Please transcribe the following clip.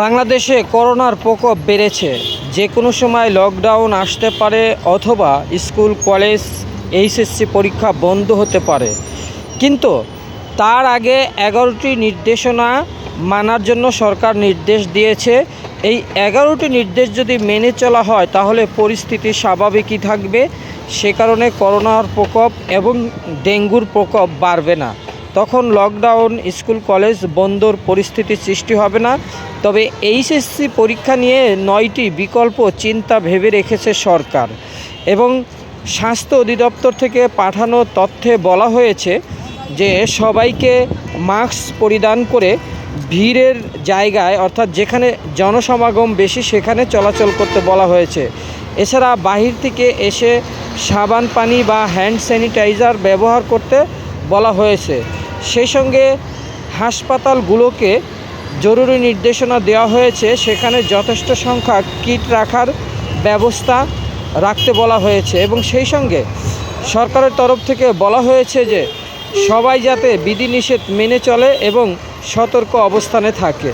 বাংলাদেশে করোনার প্রকোপ বেড়েছে। যে কোনো সময় লকডাউন আসতে পারে অথবা স্কুল, কলেজ, এইচএসসি পরীক্ষা বন্ধ হতে পারে। কিন্তু তার আগে এগারোটি নির্দেশনা মানার জন্য সরকার নির্দেশ দিয়েছে। এই এগারোটি নির্দেশ যদি মেনে চলা হয়, তাহলে পরিস্থিতি স্বাভাবিকই থাকবে। সে কারণে করোনার প্রকোপ এবং ডেঙ্গুর প্রকোপ বাড়বে না। তখন লকডাউন স্কুল কলেজ বন্ধর পরিস্থিতি সৃষ্টি হবে না। তবে এইচএসসি পরীক্ষা নিয়ে নয়টি বিকল্প চিন্তা ভেবে রেখেছে সরকার এবং স্বাস্থ্য অধিদপ্তর থেকে পাঠানো তথ্যে বলা হয়েছে যে সবাইকে মাস্ক পরিধান করে ভিড়ের জায়গায়, অর্থাৎ যেখানে জনসমাগম বেশি সেখানে চলাচল করতে বলা হয়েছে। এছাড়া বাহির থেকে এসে সাবান, পানি বা হ্যান্ড স্যানিটাইজার ব্যবহার করতে বলা হয়েছে। সেই সঙ্গে হাসপাতালগুলোকে জরুরি নির্দেশনা দেওয়া হয়েছে। সেখানে যথেষ্ট সংখ্যা কিট রাখার ব্যবস্থা রাখতে বলা হয়েছে এবং সেই সঙ্গে সরকারের তরফ থেকে বলা হয়েছে যে সবাই যাতে বিধিনিষেধ মেনে চলে এবং সতর্ক অবস্থানে থাকে।